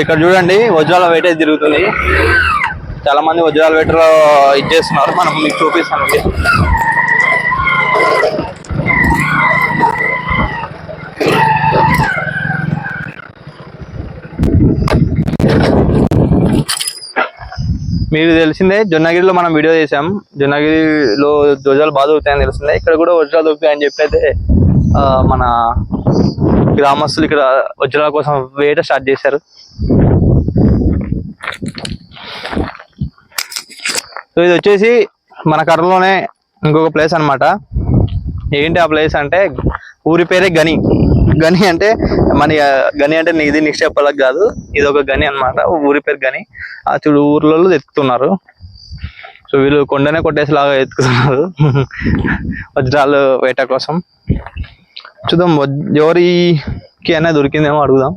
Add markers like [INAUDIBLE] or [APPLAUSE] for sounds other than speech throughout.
ఇక్కడ చూడండి వజ్రాల వేట అయితే తిరుగుతుంది చాలా మంది వజ్రాల వేటలో ఇది చేస్తున్నారు. మనం మీకు చూపిస్తాను. మీకు తెలిసిందే జొన్నగిరిలో మనం వీడియో చేసాం జొన్నగిరిలో ధ్వజాలు బాగా దొరుకుతాయని తెలిసిందే. ఇక్కడ కూడా వజ్రాలు దొరుకుతాయని చెప్పి అయితే ఆ, మన గ్రామస్తులు ఇక్కడ వజ్రాల కోసం వేట స్టార్ట్ చేశారు. సో ఇది వచ్చేసి మన కర్రలోనే ఇంకొక ప్లేస్ అన్నమాట. ఏంటి ఆ ప్లేస్ అంటే ఊరి పేరే గని. గని అంటే మన గని అంటే ఇది నిక్షేపాలకు కాదు. ఇది ఒక గని అన్నమాట. ఊరి పేరు గని. ఆ చూడు ఊర్లలో ఎత్తుతున్నారు సో వీళ్ళు కొండనే కొట్టేసేలాగా ఎత్తుకుతున్నారు. [LAUGHS] వజ్రాలు వేట కోసం. చూద్దాం ఎవరికి అయినా దొరికిందేమో అడుగుదాం.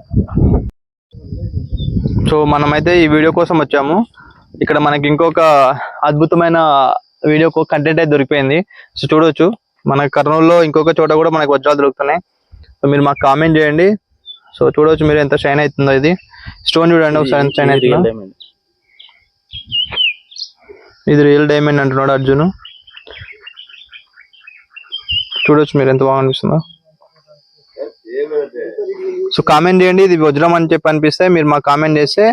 సో మనమైతే ఈ వీడియో కోసం వచ్చాము. ఇక్కడ మనకి ఇంకొక అద్భుతమైన వీడియో కంటెంట్ అయితే దొరికిపోయింది. సో చూడొచ్చు. మన కర్నూలులో ఇంకొక చోట కూడా మనకి వజ్రాలు దొరుకుతున్నాయి. సో మీరు మాకు కామెంట్ చేయండి. సో చూడవచ్చు మీరు ఎంత షైన్ అవుతుందో ఇది. స్టోన్ చూడండి ఒకసారి ఎంత షైన్ అవుతుందో. ఇది రియల్ డైమండ్ అంటున్నాడు అర్జున్. చూడొచ్చు మీరు ఎంత బాగా అనిపిస్తుందో. సో కామెంట్ చేయండి ఇది వజ్రం అని చెప్పి అనిపిస్తే మీరు మాకు కామెంట్ చేస్తే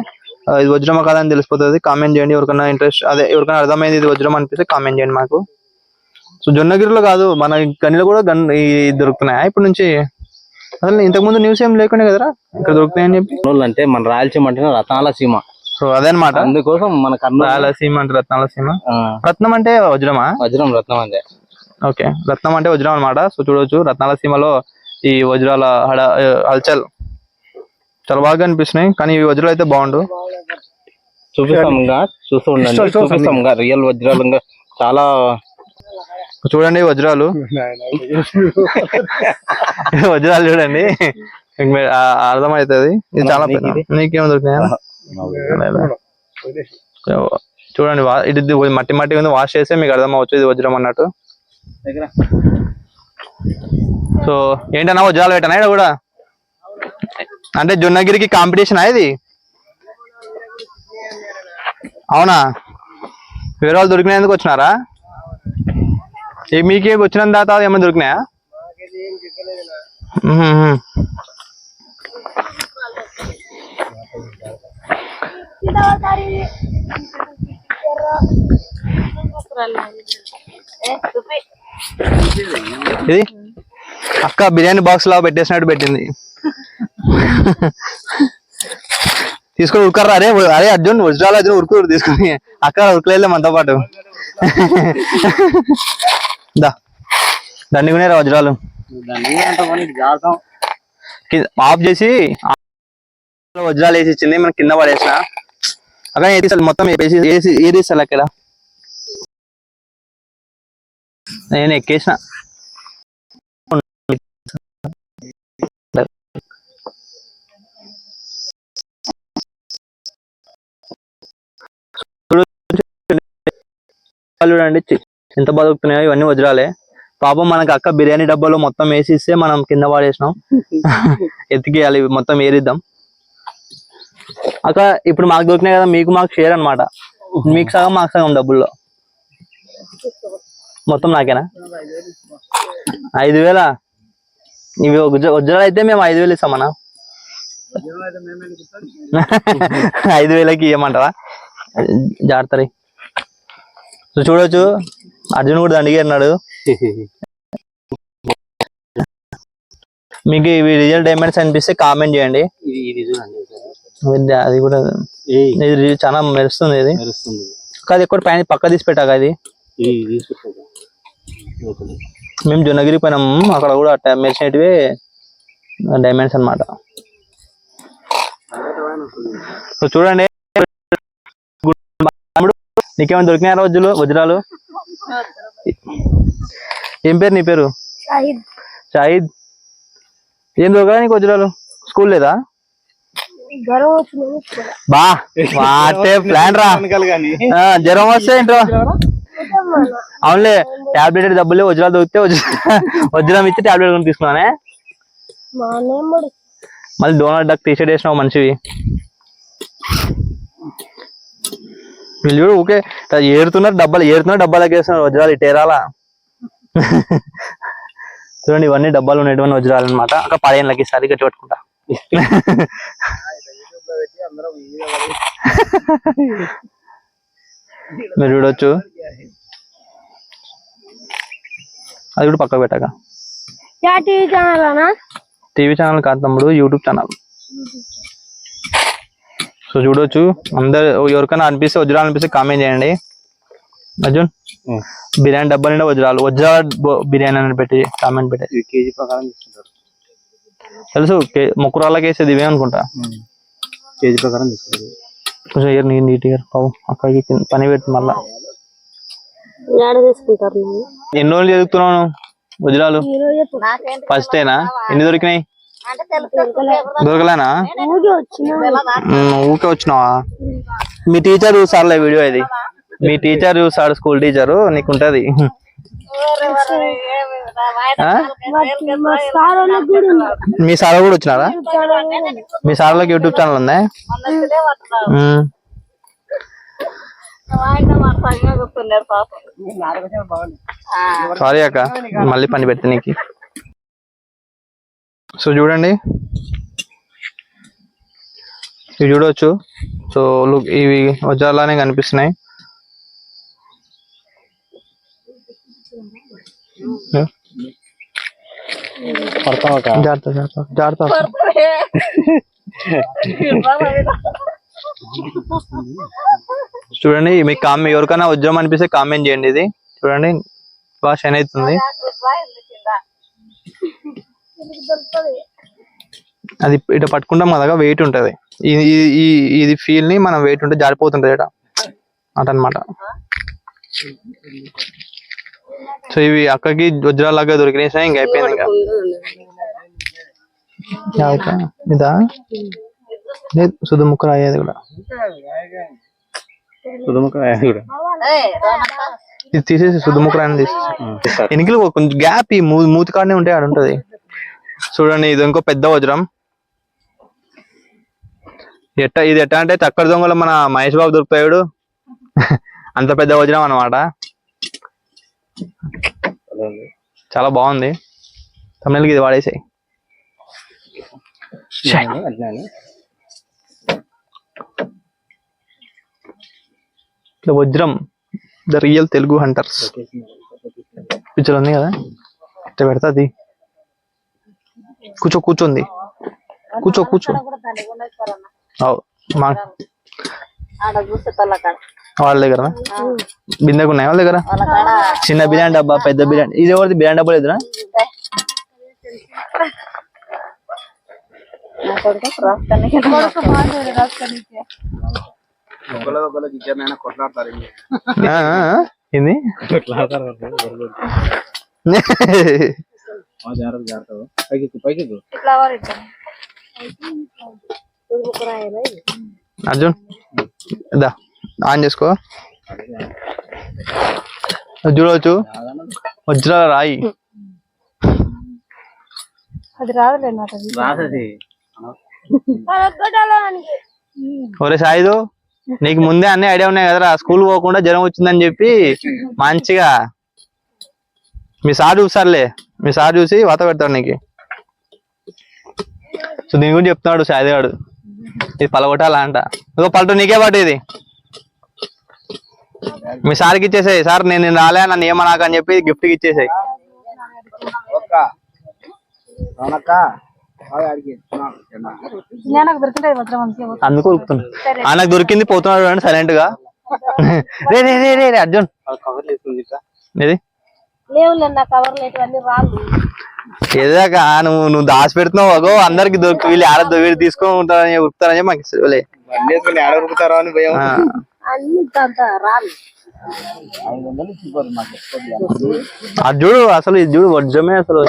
ఇది వజ్రమా కాదా అని తెలిసిపోతుంది. కామెంట్ చేయండి ఎవరికైనా ఇంట్రెస్ట్ అదే ఎవరికైనా అర్థమైంది ఇది వజ్రం అనిపిస్తే కామెంట్ చేయండి మాకు. సో జొన్నగిరిలో కాదు మన గనిలో కూడా గన్ దొరుకుతున్నాయా ఇప్పటి నుంచి? అసలు ఇంతకు ముందు న్యూస్ ఏం లేకుండా కదరా? ఇక్కడ దొరుకుతాయని చెప్పి. అంటే మన రాయలసీమ అంటే రత్నాల సీమ. సో అదే అనమాట అందుకోసం మన రాయలసీమ అంటే రత్నాల సీమ. రత్నం అంటే వజ్రమా? వజ్రం రత్నం అంటే. ఓకే. రత్నం అంటే వజ్రం అన్నమాట. సో చూడవచ్చు రత్నాల సీమలో ఈ వజ్రాల హడ హల్చల్ చాలా బాగా అనిపిస్తున్నాయి. కానీ ఈ వజ్రాలు అయితే బాగుండు. చూస్తూ ఉండండి. రియల్ వజ్రాలు చాలా చూడండి వజ్రాలు. [LAUGHS] వజ్రాలు చూడండి. అర్థమవుతుంది. ఇది చాలా పెద్ద నీకేమో దొరికినాయా? చూడండి ఇది మట్టి మట్టి ఉంది. వాష్ చేస్తే మీకు అర్థం అవచ్చు ఇది వజ్రం అన్నట్టు. సో ఏంటన్నా వజ్రాలు పెట్టనా ఇక్కడ కూడా? అంటే జొన్నగిరికి కాంపిటీషన్ ఇది? అవునా? వేరే వాళ్ళు దొరికినందుకు వచ్చినారా? ఏ మీకే వచ్చిన తర్వాత ఏమైనా దొరికినాయా? ఇది? అక్క బిర్యానీ బాక్స్ లా పెట్టేసినట్టు పెట్టింది. తీసుకొని ఉరకర్రా అరే అరే అర్జున్ వజ్రాలు అర్జున్? ఉరుకు తీసుకొని. అక్క ఉరకలేదు మనతో పాటు. దా. దండిగునే రా వజ్రాలు. ఆఫ్ చేసి వజ్రాలు వేసి ఇచ్చింది మనం కింద పడేసిన. అక్కడ ఏది మొత్తం వేసి ఏసి ఏది అక్కడ నేను ఎక్కేసిన. చూడండి ఎంత బతుకుతున్నాయో ఇవన్నీ వజ్రాలే. పాపం మనకి అక్క బిర్యానీ డబ్బాలో మొత్తం వేసి ఇస్తే మనం కింద పడేసినాం. [LAUGHS] ఎత్తికేయాలి మొత్తం ఏరిద్దాం. అక్క ఇప్పుడు మాకు దొరికినాయి కదా మీకు మాకు షేర్ అన్నమాట. మీకు సగం మాకు సగం డబ్బుల్లో. మొత్తం నాకేనా? ఐదు వేల ఇవి వజ్ర- వజ్రాలు అయితే మేము ఐదు వేలు ఇస్తామన్నా? [LAUGHS] ఐదు వేలకి ఇవ్వమంటారా జాగ్రత్త సో చూడొచ్చు. అర్జున్ కూడా దండిగా అన్నాడు. మీకు ఇవి రియల్ డైమండ్స్ అనిపిస్తే కామెంట్ చేయండి. అది కూడా ఇది చాలా మెరుస్తుంది ఇది. కాదు ఎక్కువ పైన పక్క తీసి పెట్టాక ఇది తీసుకుంటా మేము జొన్నగిరి పోయినాం. అక్కడ కూడా మెరిసినటివి డైమండ్స్ అన్నమాట. సో చూడండి. నీకేమైనా దొరికినాయా రోజులు వజ్రాలు? ఏం పేరు నీ పేరు? షాహిద్. ఏం దొరకదా నీకు వజ్రాలు? స్కూల్ లేదా? బా ప్లాన్ రా. జ్వరం వస్తే ఏంట్రా? అవునులే టాబ్లెట్ డబ్బులే వజ్రాలు దొరికితే వజ్ర ఇచ్చి టాబ్లెట్ కొని తీసుకున్నానే మళ్ళీ డోనాల్డ్ డక్ టీ షర్ట్ వేసినావు మనిషివి వీళ్ళు చూడు ఊకే ఏరుతున్నారు డబ్బాలు ఏరుతున్నారు డబ్బాలకి వేస్తున్నారు వజ్రాలు ఇటేరాలా చూడండి ఇవన్నీ డబ్బాలు ఉన్నటువంటి వజ్రాలు అనమాట అక్కడ పదిహేనులకి ఈసారి గట్టి పట్టుకుంటా. మీరు చూడొచ్చు. అది కూడా పక్కకు పెట్టాక. టీవీ ఛానల్ కాదు తమ్ముడు యూట్యూబ్ ఛానల్. సో చూడొచ్చు. అందరు ఎవరికైనా అనిపిస్తే వజ్రాలు అనిపిస్తే కామెంట్ చేయండి. అర్జున్. బిర్యానీ డబ్బా నిండా వజ్రాలు. వజ్రాల బిర్యానీ అని పెట్టి కామెంట్ పెట్టి కేజీ ప్రకారం తీసుకుంటారు. తెలుసు ముక్కురాళ్ళకి వేసేది ఇవే అనుకుంటా. కేజీ ప్రకారం తీసుకుంటారు. కొంచెం ఇయర్ నీట్ నీట్ ఇయర్ పావు అక్కడికి పని పెట్టి మళ్ళా. ఎన్ని రోజులు చదువుతున్నావు వజ్రాలు? ఈ రోజు ఫస్ట్ ఏనా? ఎన్ని దొరికినాయి? దొరకలేనా ఊకే వచ్చినావా మీ టీచర్ చూసారులే వీడియో ఇది మీ టీచర్ చూసాడు స్కూల్ టీచరు నీకుంటది ఆ? మా సార్ కూడా వచ్చినారా మీ సార్లకు యూట్యూబ్ ఛానల్ ఉందా. సారీ అక్క మళ్ళీ పని పెడితే నీకు సో చూడండి. ఇవి చూడవచ్చు సో లుక్ ఇవి వజ్రాలానే కనిపిస్తున్నాయి. జాగ్రత్త జాగ్రత్త చూడండి మీకు కామెంట్ ఎవరికైనా ఉద్యోగం అనిపిస్తే కామెంట్ చేయండి ఇది. చూడండి బాగా షైన్ అవుతుంది. అది ఇటు పట్టుకుంటాం కదా వెయిట్ ఉంటది. ఇది ఈ- ఈ ఇది ఫీల్ని మనం వెయిట్ ఉంటే జారిపోతుంటది ఇట అటనమాట. సో ఇవి అక్కకి వజ్రాలాగా దొరికినాయి ఇంకా అయిపోయింది ఇంకా? ఇదా? లేదు సుధు ముక్కలు అయ్యేది కూడా. సుధుముఖ కూడా. ఇది తీసేసి సుధు ముక్కలు అని తీసేసి. ఎనికలు కొంచెం గ్యాప్ ఈ మూ మూతి కాడనే ఉంటే ఆడ ఉంటది చూడండి ఇది ఇంకో పెద్ద వజ్రం. ఎట్ట ఇది ఎట్ట అంటే తక్కడ దొంగలు మన మహేష్ బాబు దొరుకుతాడు. అంత పెద్ద వజ్రం అన్నమాట. చాలా బాగుంది. తమిళకి ఇది వాడేసాయి. ఇట్లా వజ్రం. The real Telugu hunters. Picture ఉంది కదా? ఇట్లా పెడతా అది. కూర్చో కూర్చోంది కూర్చో కూర్చో. అవు, మా వాళ్ళ దగ్గర బిందెకు ఉన్నాయి వాళ్ళ దగ్గర? చిన్న బిర్యానీ డబ్బా పెద్ద బిర్యానీ. ఇది ఎవరిది? బిర్యానీ డబ్బా లేదురా నా [LAUGHS] ఆ, ఏంది పైకి పైకి ఫ్లవర్. అర్జున్ దా ఆన్ చేసుకో. చూడవచ్చు వజ్రాల రాయి. అది రాదులే రాసది. ఒరే సాయిదు నీకు ముందే అన్ని ఐడియా ఉన్నాయి కదరా. స్కూల్ పోకుండా జ్వరం వచ్చిందని చెప్పి మంచిగా మీ సార్ చూసారులే మీ సార్ చూసి వాత పెడతాడు నీకు. సో దీని గురించి చెప్తున్నాడు సాయిది గాడు. ఇది పలగొట్టాలా అంట. ఇదిగో పలట నీకే పట్టు ఇది. మీ సార్కి ఇచ్చేసాయి. సార్ నేను నిన్న రాలే నన్ను ఏమన్నాక అని చెప్పి గిఫ్ట్ ఇచ్చేసాయి. అందుకు ఉరుకుతున్నా ఆ నాకు దొరికింది పోతున్నాడు సైలెంట్గా. రే రే రే రే రే అర్జున్. ఇది లేవులే నా కవర్లు ఇవన్నీ రాళ్ళు ఏదాక నువ్వు నువ్వు దాచి పెడుతున్నావు అగో అందరికి దొరికి వీళ్ళు ఆడ వీళ్ళు తీసుకొని ఉంటారని ఉరుకుతారని మాకు ఇస్తలే. అని భయం. ఆ. అన్ని అంత రాళ్ళు అది చూడు అసలు ఇది చూడు వజ్రమే అసలు.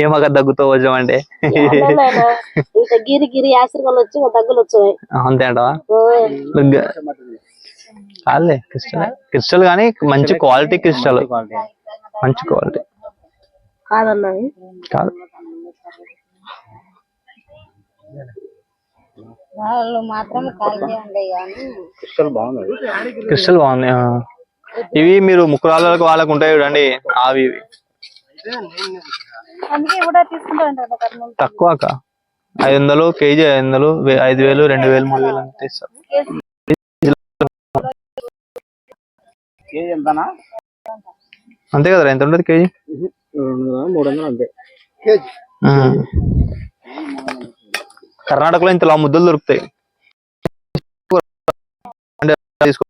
ఏమక దగ్గుతో వజ్రం అంటే? గిరి గిరి యాసిరికలు వచ్చి దగ్గులు వచ్చాయి. అంతే అంటవా? కాదులే క్రిస్టల్ క్రిస్టల్ కానీ మంచి క్వాలిటీ క్రిస్టల్. మంచి క్వాలిటీ. కాదన్నవి కాదు. వాళ్ళు మాత్రం కలిసి ఉండే కానీ. క్రిస్టల్ బాగుంది. క్రిస్టల్ బాగుంది ఆ. ఇవి మీరు ముక్కురాళ్ళకు వాళ్ళకు ఉంటాయి చూడండి అవి ఇవి. తక్కువ అక్క ఐదు వందలు కేజీ ఐదు వందలు ఐదు వేలు రెండు వేలు మూడు వేలు అంతే ఇస్తారు. ఎంతనా? అంతే కదా ఎంత ఉంటుంది కేజీ? మూడు వందలు అంతే ఉమ్. కర్ణాటకలో ఇంత లా ముద్దలు దొరుకుతాయి. అంటే తీసుకో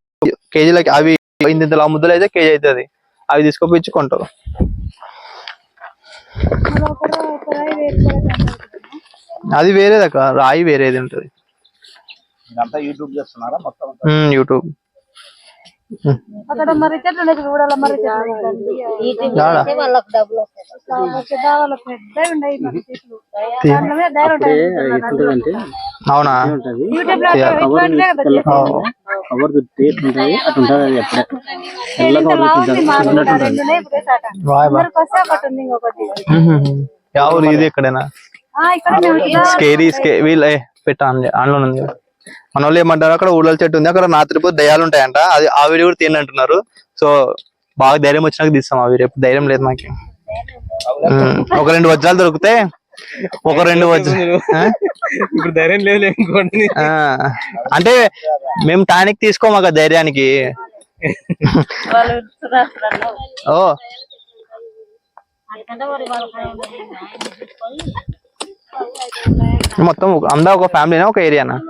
కేజీలకి అవి ఇంత ఇంత లా ముద్దలు అయితే కేజీ అవుతుంది అవి తీసుకొచ్చి కొంటారు. అది వేరేదక్క రాయి వేరేది ఉంటుంది. ఇదంతా యూట్యూబ్ చేస్తున్నారా? మొత్తం యూట్యూబ్ అక్కడ చెట్లు కూడా చెట్లు? వాళ్ళకి డబ్బులు వస్తాయి. అవునా. కవర్ ఉంటుంది. అటు ఉంటుంది అది ఎప్పుడే ఇది ఎక్కడైనా స్కేరీ స్కే వీళ్ళు పెట్టా అందులో ఉంది. కదా. మన వాళ్ళు ఏమంటారు? అక్కడ ఊళ్ళ చెట్టు ఉంది. అక్కడ నాతిరిపోతే దయాలు ఉంటాయంట. అది ఆ వీడియో కూడా తిని అంటున్నారు. సో బాగా ధైర్యం వచ్చినాక తీస్తాం అవి రేపు ధైర్యం లేదు మాకు. ఒక రెండు వజ్రాలు దొరికితే ఒక రెండు వజ్రాలు. ఇప్పుడు ధైర్యం లేదు అంటే మేము టానిక్ తీసుకోము ఒక ధైర్యానికి. ఓ. మొత్తం ఒక- అందా ఒక ఫ్యామిలీనా ఒక ఏరియానా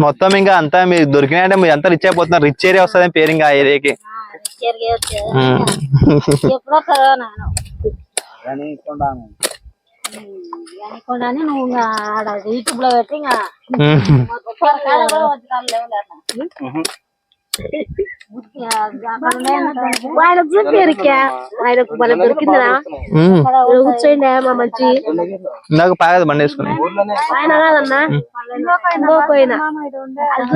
మొత్తం ఇంకా అంతా మీరు దొరికినాయంటే మీరు అంతా రిచ్ అయిపోతున్నారు? రిచ్ ఏరియా వస్తుంది పేరు ఇంకా ఆ ఏరియాకి యూట్యూబ్లో పెట్టి ఇంకా ఉమ్. ఒక్కరి కాడ కూడా వజ్రాలు లేవు లేక. ఆయన చూపిరికా ఆయనకు మన. కూర్చోండి మా మంచి ఇందాక పాగదు బండి వేసుకుని ఆయన కాదన్నా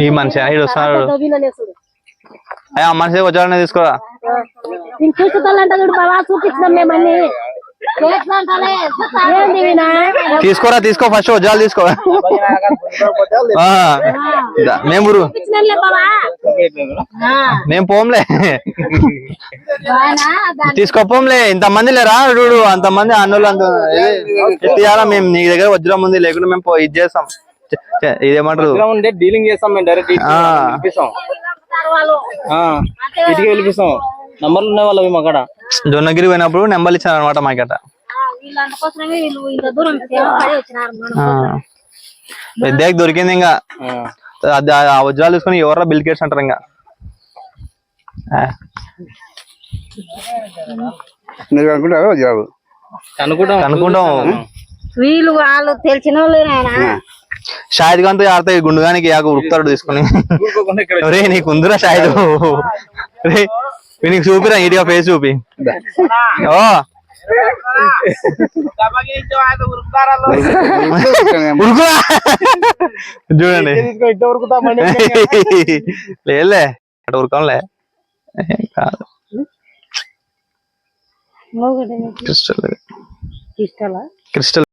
ఈ మనిషి ఇడు వస్తున్నాడు అయ్యా మనిషి వచ్చాడని తీసుకోరా నేను చూడు బాబా చూపించినాం మేమన్నీ? తీసుకోరా తీసుకో ఫస్ట్ వజ్రాలు తీసుకో. మేము మేము పోంలే. దాన్ని తీసుకోపోంలే ఇంతమంది లేరా? చూడు అంతమంది అన్నోళ్ళు అంత తీయాలా మేము? నీ దగ్గర వజ్రం ఉంది లేకుండా మేము ఇది చేస్తాం. ఇదేమంటారు? డీలింగ్ చేస్తాం మేము డైరెక్ట్ ఇంటికి పిలిపిస్తాం. నంబర్లు ఉన్నాయి వాళ్ళవి మా కాడ జొన్నగిరి పోయినప్పుడు నెంబర్లు ఇచ్చారు అనమాట మాకట పెద్దకి దొరికింది ఇంకా. ఆ. అది ఆ వజ్రాలు తీసుకుని బిల్ గేట్స్ అంటారు ఇంకా. ఆ. మీరు అనుకుంటారా జాబ్ అనుకుంటాం అనుకుంటాం వీళ్ళు వాళ్ళు తెలిసిన వాళ్ళు ఖాన్తో ఆడతాయి గుండుగానికి యాక ఉరుకుతాడు తీసుకుని. ఊరుకోకుండా ఇక్కడ రే నీకు ఉందిరా షాహిద్. రే నీకు చూపిరా ఇటుగా ఫేస్ చూపి ఓ ఉరుకురా చూడండి తీసుకొని ఇట్ట ఉరుకుతామండి లేదులే అక్కడ ఉరకంలే ఏం కాదు క్రిస్టల్ ఇది. ఇష్టలా క్రిస్టల్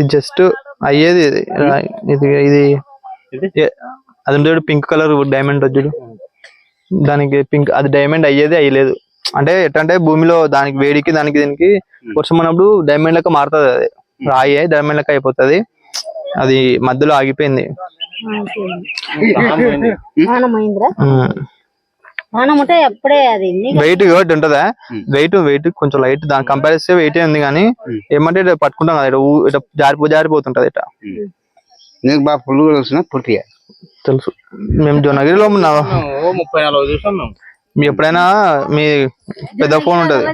ఇది జస్ట్ అయ్యేది ఇది. రా- ఇది అది ఉంటుంది పింక్ కలర్ డైమండ్ చూడు. దానికి పింక్ అది డైమండ్ అయ్యేది అయ్యలేదు. అంటే ఎట్లంటే భూమిలో దానికి వేడికి దానికి దీనికి వర్షం ఉన్నప్పుడు డైమండ్ లెక్క మారుతుంది అది. రాయి అయి డైమండ్ లెక్క అయిపోతుంది. అది మధ్యలో ఆగిపోయింది. ప్రాణం ఉంటే అప్పుడే అది వెయిట్ వెయిట్ ఉంటుందా? వెయిట్ వెయిట్ కొంచెం లైట్ దాని కంపారిస్తే వెయిట్ ఉంది కానీ ఏమంటే ఇట్లా పట్టుకుంటాం కదా ఇట్లా జారిపో జారిపోతుంటది ఇట్లా. నీకు బాగా ఫుల్ కూడా వస్తున్నా పూర్తిగా తెలుసు. మేము జొన్నగిరిలో ముప్పై నలభై చూసాం మేము. మీ ఎప్పుడైనా మీ పెద్ద ఫోన్ ఉంటది.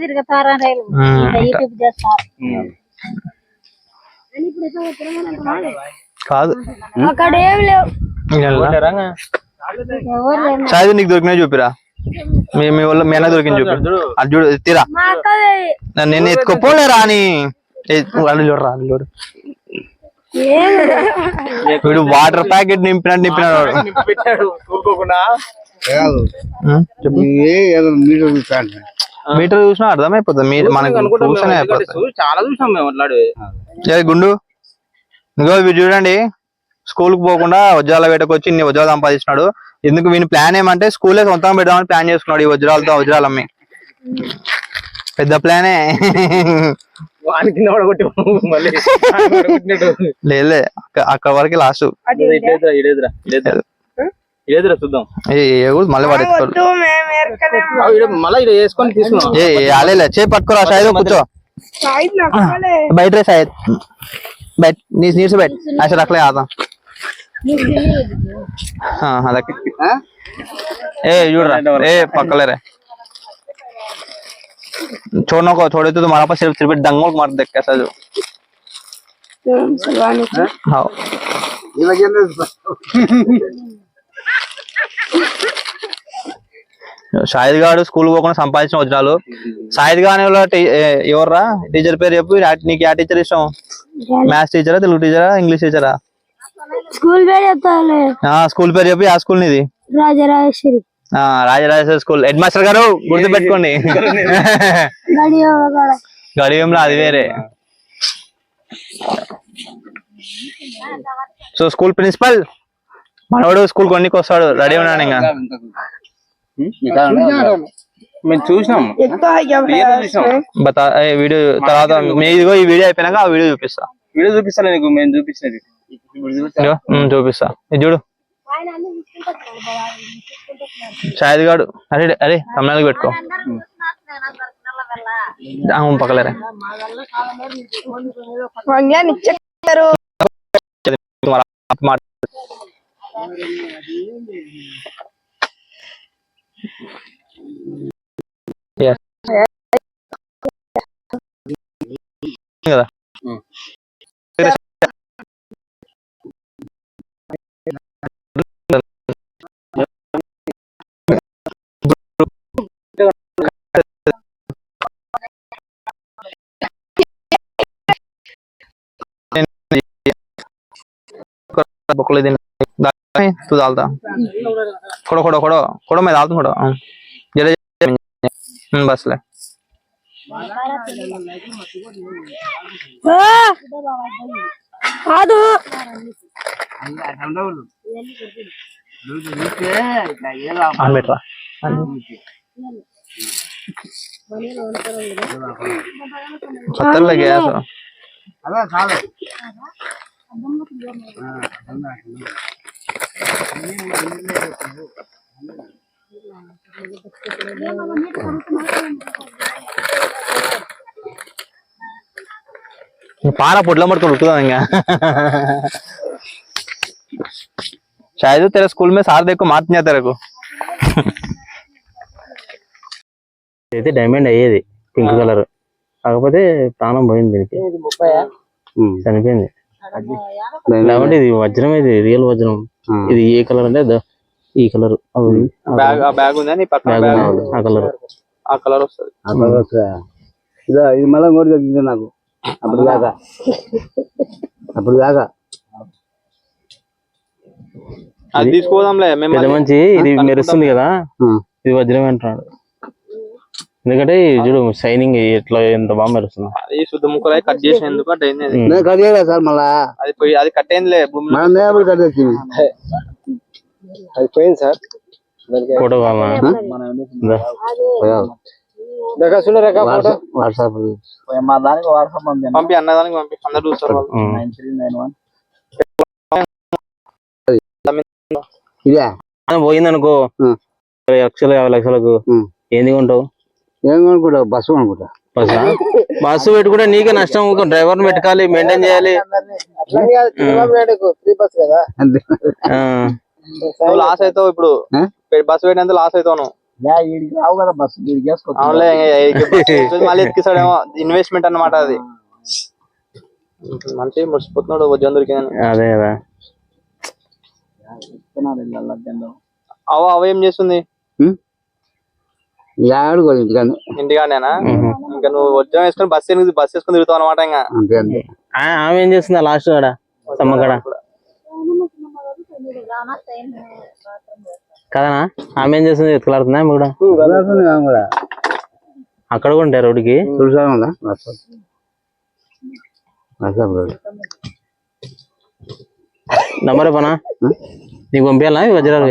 కాదు. సాయిది నీకు దొరికినాయి చూపిరా. మీ మీ వల్ల మీ అన్న దొరికింది చూపి అది చూడు తీరా. నేను ఎత్తుకోపోలేరా అని. ఏ, వాళ్ళు చూడరా వాళ్ళు చూడు. వీడు వాటర్ ప్యాకెట్ నింపినట్టు నింపినాడు ఏదో మీటర్ చూసినా అర్థమైపోతుంది మీ మనకు అనుకుంటాం చూస్తేనే మేము. ఎందుకంటే అయిపోతుంది చూ- చాలా చూసాం మేము అట్లాడు ఏ గుండు. ఇగో వీడు చూడండి. స్కూల్కు పోకుండా వజ్రాల వేటకు వచ్చి ఇన్ని వజ్రాలు సంపాదించినాడు. ఎందుకు వీని ప్లాన్ ఏమంటే స్కూల్లో సొంతం పెడదామని ప్లాన్ చేసుకున్నాడు ఈ వజ్రాలతో వజ్రాలు అమ్మి పెద్ద ప్లానే లేదు అక్కడ వరకు లాస్ట్ చూద్దాం. మళ్ళీ మళ్ళీ చే పట్టుకోరా సాయిదో కూర్చో. బయట రే సాయిద్. బయట నీ నీసు బయట అసలు అక్కడే ఆదాం ले आता हाँ हाँ रख ए जुड़ रहा ए पकड़ ले रहे छोड़ने को छोड़े तो तुम्हारा पास सिर्फ सिर्फ डंगों को मार देख कैसा जो हाँ ఇలాగే షాహిద్ గారు స్కూల్ పోకుండా సంపాదించిన వజ్రాలు షాహిద్ గాని వాళ్ళ టీ- ఏ, ఎవర్రా టీచర్ పేరు చెప్పు ఆ- నీకు ఆ టీచర్ ఇష్టం మ్యాథ్స్ టీచరా తెలుగు టీచరా ఇంగ్లీష్ టీచరా స్కూల్ పేరు చెప్తాలే ఆ స్కూల్ పేరు చెప్పి ఆ స్కూల్ నీది? రాజరాజేశ్వరి. ఆ రాజరాజేశ్వర స్కూల్. హెడ్ మాస్టర్ గారు గుర్తు పెట్టుకోండి. గడి. కాడ గడియంలో అది వేరే. So school principal? మనవాడు స్కూల్ కొన్నికి వస్తాడు రెడీ ఉన్నాడు ఇంకా. మేము చూసినాం. వీడియో తర్వాత మీ ఇదిగో ఈ వీడియో అయిపోయినాక ఆ వీడియో చూపిస్తా. వీడియో చూపిస్తాను నీకు మేము చూపించినది. చూపిస్తా. ఇది చూడు. షాహిద్ గాడు అరే అరే తమిళనాడు పెట్టుకో. పక్కలేరే. కదా? బొక్కలు తిని తూ దాల్తా కొడో కొడో కొడో కొడో మీద దాల్తా కొడో జడ బస్లే కాదు పెట్టరా पारा पुटला मत रुक देंगे शायद तेरे स्कूल में सार देखो मात नहीं आता तेरे को అయితే డైమండ్ అయ్యేది పింక్ కలర్ కాకపోతే ప్రాణం పోయింది దీనికి చనిపోయింది లేకుంటే ఇది వజ్రం ఇది రియల్ వజ్రం. ఇది ఏ కలర్ అంటే ఈ కలర్ బ్యాగ్ ఆ బ్యాగ్ ఉందా నీ పక్కన బ్యాగ్ బ్యాగ్? ఆ కలర్ ఆ కలర్ వస్తుంది. ఇదో ఇది మళ్ళీ ఇంకోటి తగ్గింది నాకు. అప్పుడు దాకా అప్పుడు దాకా అది తీసుకోదాంలే మంచి ఇది మెరుస్తుంది కదా. ఇది వజ్రం అంటున్నాడు. ఎందుకంటే చూడు షైనింగ్ ఎట్లా ఎంత బాగా మెరుస్తుంది. అది శుద్ధ ముక్కలు కట్ అయింది అది. కదిగా సార్ మళ్ళా. అది పోయి అది కట్ అయిందిలే మనం అది. పోయింది సార్. ఫోటో కావాలా? ఇందా. వాట్సాప్ పంపి అన్నదానికి పంపి. అందరు చూస్తారు. ఇదే? పోయిందనుకో. లక్షలు యాభై లక్షలకు. ఏంది కొంటావు? ఏం కొనుక్కుంటా బస్సు కొనుక్కుంటా బస్సా? బస్సు పెట్టుకుంటే నీకే నష్టం డ్రైవర్ పెట్టుకోవాలి మెయింటైన్ చేయాలి. లాస్ అవుతావు ఇప్పుడు? బస్సు పెట్టినంత లాస్ అవుతావు [LAUGHS] మళ్ళీ ఇన్వెస్ట్మెంట్ అన్నమాట అది. మంచి ముడిచిపోతున్నాడు వజ్రం దొరికిందని. అదే కదా. అవ అవ ఏం చేస్తుంది? ఇంటికాడేనా. ఇంకా నువ్వు వేసుకొని బస్సు ఎనిమిది బస్సు వేసుకొని తిరుగుతావు అనమాట ఇంకా. అంతే అంతే. ఆ, ఆమె ఏం చేస్తుందా లాస్ట్ కాడ? సమ్మగడ కదనా? ఆమె ఏం చేస్తుంది? ఎత్తులాడుతుందా ఆమె కూడా? అక్కడ కూడా రోడ్డుకి? నంబర్ పనా నీకు పంపించాలా వజ్రాలు?